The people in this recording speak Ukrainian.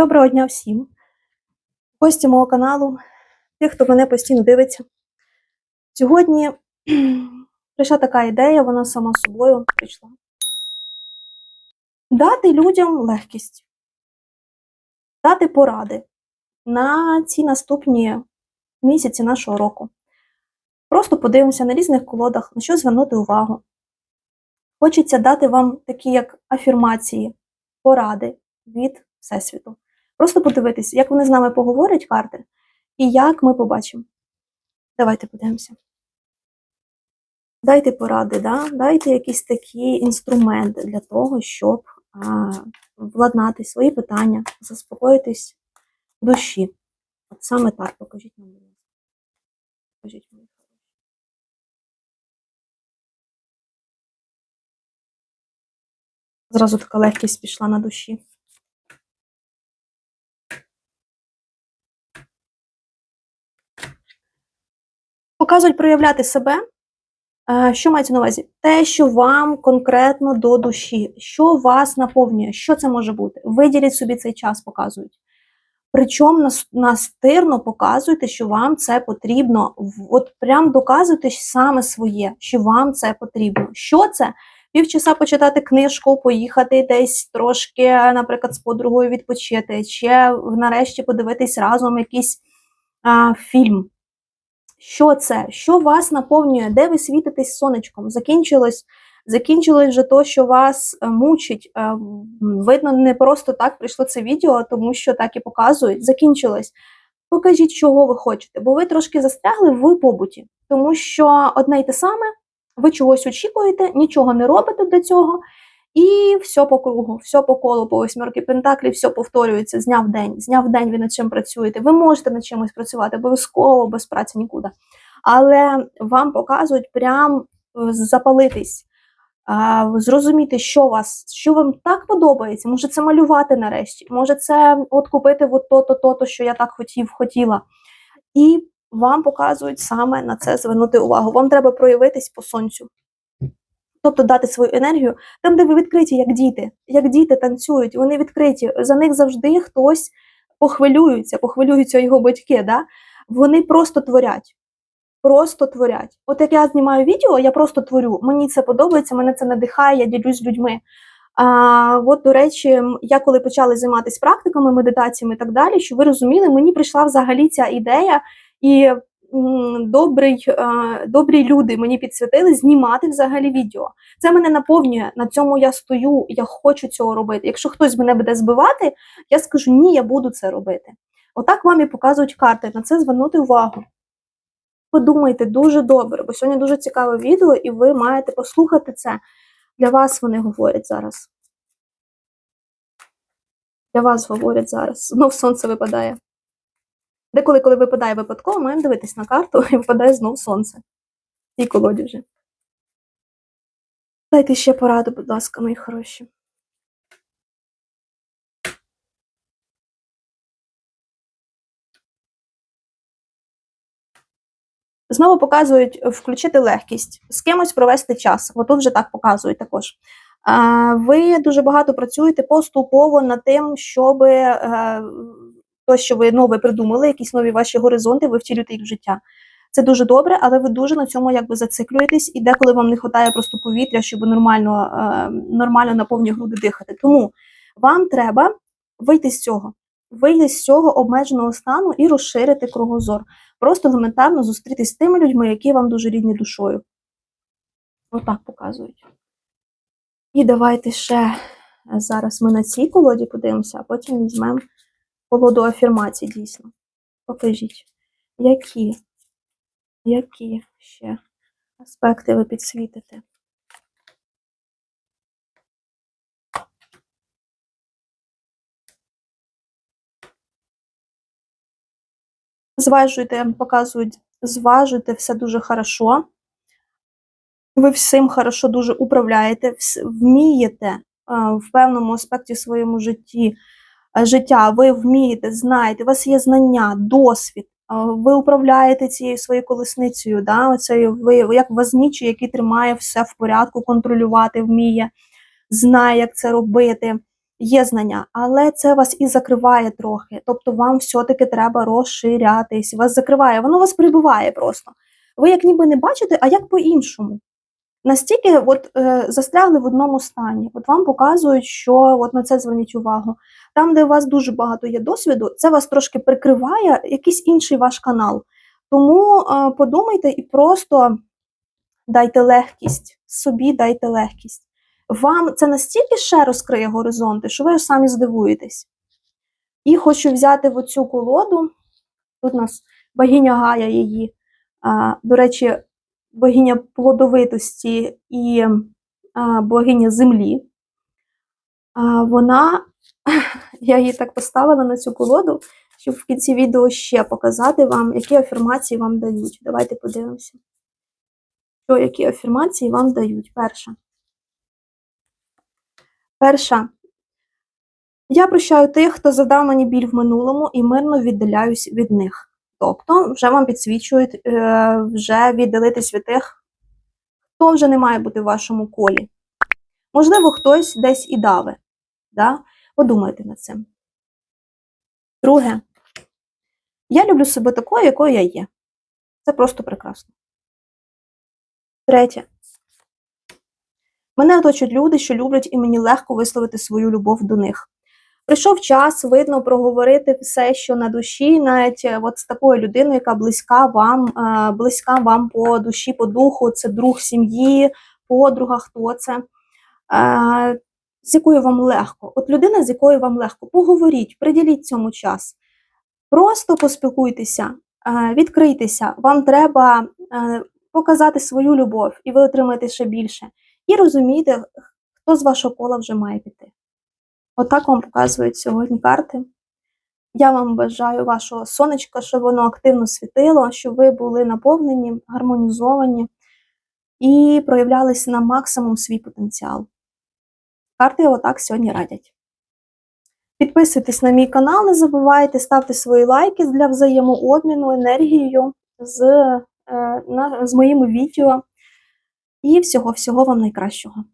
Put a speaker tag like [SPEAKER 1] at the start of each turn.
[SPEAKER 1] Доброго дня всім. Гості мого каналу, тих, хто мене постійно дивиться. Сьогодні прийшла така ідея, вона сама собою прийшла. Дати людям легкість, дати поради на ці наступні місяці нашого року. Просто подивимося на різних колодах, на що звернути увагу. Хочеться дати вам такі, як афірмації, поради від Всесвіту. Просто подивитися, як вони з нами поговорять карти, і як ми побачимо. Давайте подивимося. Дайте поради, да? дайте якийсь такий інструмент для того, щоб а, владнати свої питання, заспокоїтись в душі. От саме так покажіть нам. Покажіть мені. Зразу така легкість пішла на душі. Показують проявляти себе. Е, Що мається на увазі? Те, що вам конкретно до душі, що вас наповнює, що це може бути? Виділіть собі цей час, показують. Причому нас- настирно показуйте, що вам це потрібно. От прям доказуйте саме своє, що вам це потрібно. Що це? Півчаса почитати книжку, поїхати десь трошки, наприклад, з подругою відпочити, чи нарешті подивитись разом якийсь а, фільм. Що це? Що вас наповнює? Де ви світитесь сонечком? Закінчилось, закінчилось вже то, що вас е, мучить. Е, Видно, не просто так прийшло це відео, тому що так і показують. Закінчилось. Покажіть, чого ви хочете, бо ви трошки застрягли в побуті, тому що одне й те саме, ви чогось очікуєте, нічого не робите для цього, і все по кругу, все по колу, по восьмерки пентаклів, все повторюється з дня день. З дня в день ви над чим працюєте. Ви можете над чимось працювати, обов'язково без праці нікуди. Але вам показують прям е, запалитись, зрозуміти, що вас, що вам так подобається. Може, це малювати нарешті, може, це от купити от то-то, то-то, що я так хотів, хотіла. І вам показують саме на це звернути увагу. Вам треба проявитись по сонцю. Тобто дати свою енергію там, де ви відкриті, як діти, як діти танцюють, вони відкриті. За них завжди хтось похвилюється, похвилюються його батьки. Да? Вони просто творять. Просто творять. От як я знімаю відео, я просто творю. Мені це подобається, мене це надихає, я ділюсь з людьми. А, от, до речі, я коли почала займатися практиками, медитаціями і так далі, що ви розуміли, мені прийшла взагалі ця ідея, і добрий, е, добрі люди мені підсвітили знімати взагалі відео. Це мене наповнює, на цьому я стою, я хочу цього робити. Якщо хтось мене буде збивати, я скажу ні, я буду це робити. Отак вам і показують карти, на це звернути увагу. Подумайте дуже добре, бо сьогодні дуже цікаве відео, і ви маєте послухати це. Для вас вони говорять зараз. Для вас говорять зараз. Знов сонце випадає. Деколи, коли випадає випадково, маємо дивитись на карту і випадає знов сонце. Цій колоді вже. Дайте ще пораду, будь ласка, мої хороші. Знову показують е, включити легкість, з кимось провести час. Отут вже так показують також. Ви дуже багато працюєте поступово над тим, щоб е, то, що ви нове придумали, якісь нові ваші горизонти, ви втілюєте їх в життя. Це дуже добре, але ви дуже на цьому якби зациклюєтесь, і деколи вам не вистачає просто повітря, щоб нормально, е, нормально на повні груди дихати. Тому вам треба вийти з цього, вийти з цього обмеженого стану і розширити кругозор. Просто елементарно зустрітись з тими людьми, які вам дуже рідні душою. Отак показують. І давайте ще е, зараз ми на цій колоді подивимося, а потім візьмемо колоду афірмацій дійсно. Покажіть, які, які ще аспекти ви підсвітите. Зважуйте, показують, зважуйте все дуже хорошо. Ви всім хорошо дуже управляєте, вмієте в певному аспекті своєму житті життя, ви вмієте, знаєте, у вас є знання, досвід, е, ви управляєте цією своєю колесницею, да? Оцею, ви як вознічий, який тримає все в порядку, контролювати вміє, знає, як це робити. є знання, але це вас і закриває трохи. Тобто вам все-таки треба розширятись, вас закриває, воно вас прибиває просто. Ви як ніби не бачите, а як по-іншому. Настільки от, е, застрягли в одному стані. От вам показують, що от на це зверніть увагу. Там, де у вас дуже багато є досвіду, це вас трошки прикриває якийсь інший ваш канал. Тому е, подумайте і просто дайте легкість, собі дайте легкість. Вам це настільки ще розкриє горизонти, що ви самі здивуєтесь. І хочу взяти в оцю колоду. Тут у нас богиня Гая її, до речі, богиня плодовитості і богиня землі. А, вона, я її так поставила на цю колоду, щоб в кінці відео ще показати вам, які афірмації вам дають. Давайте подивимося. Що, які афірмації вам дають? Перша. Перша. Я прощаю тих, хто завдав мені біль в минулому і мирно віддаляюсь від них. Тобто, вже вам підсвічують, е, вже віддалитись від тих, хто вже не має бути в вашому колі. Можливо, хтось десь і даве. Да? Подумайте над цим. Друге. Я люблю себе такою, якою я є. Це просто прекрасно. Третє. Мене оточують люди, що люблять, і мені легко висловити свою любов до них. Прийшов час, видно, проговорити все, що на душі, навіть е, от з такою людиною, яка близька вам, е, близька вам по душі, по духу, це друг сім'ї, подруга, хто це, е, з якою вам легко. От людина, з якою вам легко, поговоріть, приділіть цьому час. Просто поспілкуйтеся, відкрийтеся. Вам треба показати свою любов, і ви отримаєте ще більше. І розумієте, хто з вашого кола вже має піти. Отак вам показують сьогодні карти. Я вам бажаю вашого сонечка, щоб воно активно світило, щоб ви були наповнені, гармонізовані і проявлялися на максимум свій потенціал. Карти отак сьогодні радять. Підписуйтесь на мій канал, не забувайте, ставте свої лайки для взаємообміну енергією з, е, на, з моїми відео. І всього-всього вам найкращого.